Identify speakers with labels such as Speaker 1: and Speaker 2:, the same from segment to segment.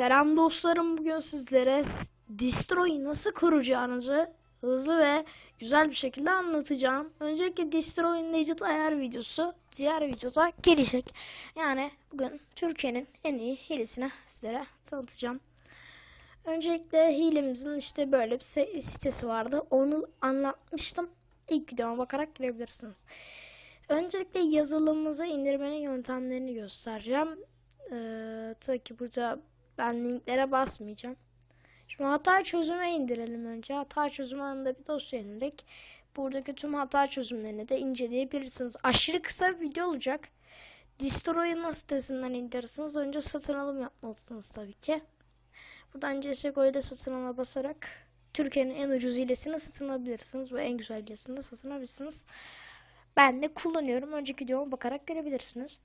Speaker 1: Selam dostlarım bugün sizlere Destroy'u nasıl kuracağınızı hızlı ve güzel bir şekilde anlatacağım. Öncelikle Destroy'un Legit ayar videosu diğer videoda gelecek. Yani bugün Türkiye'nin en iyi hilesini sizlere tanıtacağım. Öncelikle hilemizin işte böyle bir sitesi vardı. Onu anlatmıştım. İlk videoma bakarak girebilirsiniz. Öncelikle yazılımımızı indirmenin yöntemlerini göstereceğim. Ee, tabii ki burada ben linklere basmayacağım. Şimdi hata çözüme indirelim önce. Hata çözümü alanında bir dosya indirdik. Buradaki tüm hata çözümlerini de inceleyebilirsiniz. Aşırı kısa bir video olacak. Destroy'un nasıl sitesinden indirirsiniz? Önce satın alım yapmalısınız tabii ki. Buradan CSGO ile satın alma basarak Türkiye'nin en ucuz hilesini satın alabilirsiniz ve en güzel hilesini de satın alabilirsiniz. Ben de kullanıyorum. Önceki videoma bakarak görebilirsiniz.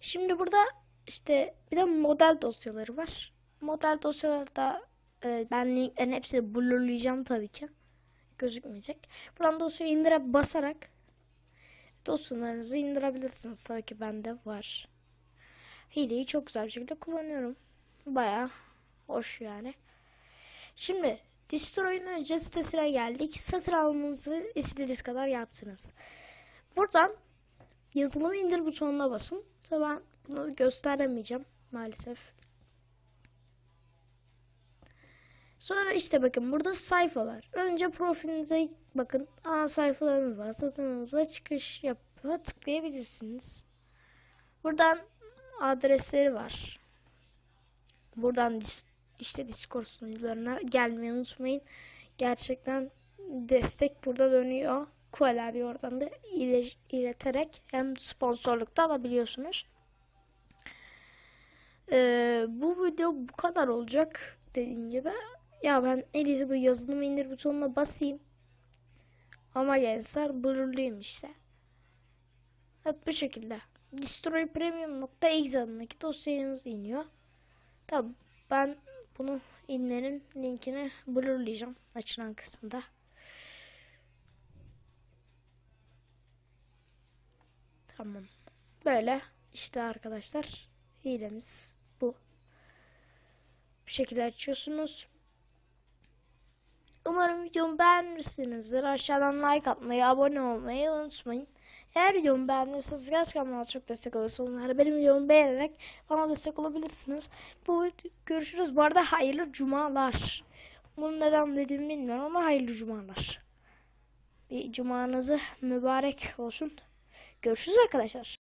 Speaker 1: Şimdi burada işte bir de model dosyaları var. Model dosyalarda e, ben linklerin hepsini blurlayacağım tabii ki. Gözükmeyecek. Buradan dosyayı indire basarak dosyalarınızı indirebilirsiniz. Tabii ki bende var. Hileyi çok güzel bir şekilde kullanıyorum. Baya hoş yani. Şimdi Destroy'un önce sitesine geldik. Satın almanızı istediğiniz kadar yaptınız. Buradan yazılımı indir butonuna basın. Tabii bunu gösteremeyeceğim maalesef. Sonra işte bakın burada sayfalar. Önce profilinize bakın. Ana sayfalarınız var. Satınız ve çıkış yapıp tıklayabilirsiniz. Buradan adresleri var. Buradan işte Discord sunucularına gelmeyi unutmayın. Gerçekten destek burada dönüyor. Kual abi oradan da ile- ileterek hem sponsorluk da alabiliyorsunuz. Ee, bu video bu kadar olacak dediğim gibi. Ya ben en bu yazılımı indir butonuna basayım. Ama gençler blurluyum işte. Evet bu şekilde. Destroy Premium.exe adındaki dosyanız iniyor. Tabi ben bunu inlerin linkini blurlayacağım açılan kısımda. Tamam. Böyle işte arkadaşlar hilemiz bu. Bu şekilde açıyorsunuz. Umarım videomu beğenmişsinizdir. Aşağıdan like atmayı, abone olmayı unutmayın. Eğer videomu beğendiyseniz gerçekten bana çok destek olursunuz. Benim videomu beğenerek bana destek olabilirsiniz. Bu görüşürüz. Bu arada hayırlı cumalar. Bunu neden dediğimi bilmiyorum ama hayırlı cumalar. Bir cumanızı mübarek olsun. Görüşürüz arkadaşlar.